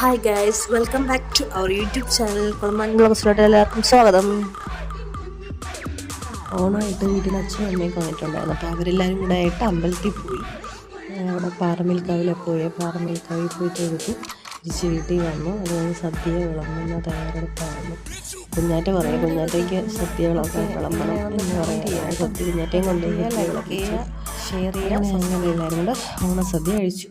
Hi guys welcome back to our YouTube channel Kulaman ബ്ലോഗ്സിലോട്ട് എല്ലാവർക്കും സ്വാഗതം. ഓണമായിട്ട് വീട്ടിൽ അച്ഛനും അമ്മയും വന്നിട്ടുണ്ടായിരുന്നു അപ്പോൾ അവരെല്ലാവരും കൂടെ ആയിട്ട് അമ്പലത്തിൽ പോയി. അവിടെ പാറമേൽക്കാവിലെ പോയി. പാറമേൽക്കാവിൽ പോയി തൊഴുതു തിരിച്ച് വീട്ടിൽ വന്നു. അത് സദ്യ വിളമ്പുന്ന തയ്യാറെടുപ്പായിരുന്നു കുഞ്ഞാറ്റ പറയും കുഞ്ഞാറ്റയ്ക്ക് സദ്യ വിളക്കാൻ വിളമ്പണം എന്ന് പറയാം. സദ്യ കുഞ്ഞാറ്റയും കൊണ്ടുപോയി. ഷെയർ ചെയ്യാൻ അങ്ങനെ എല്ലാവരും കൂടെ ഓണസദ്യ കഴിച്ചു.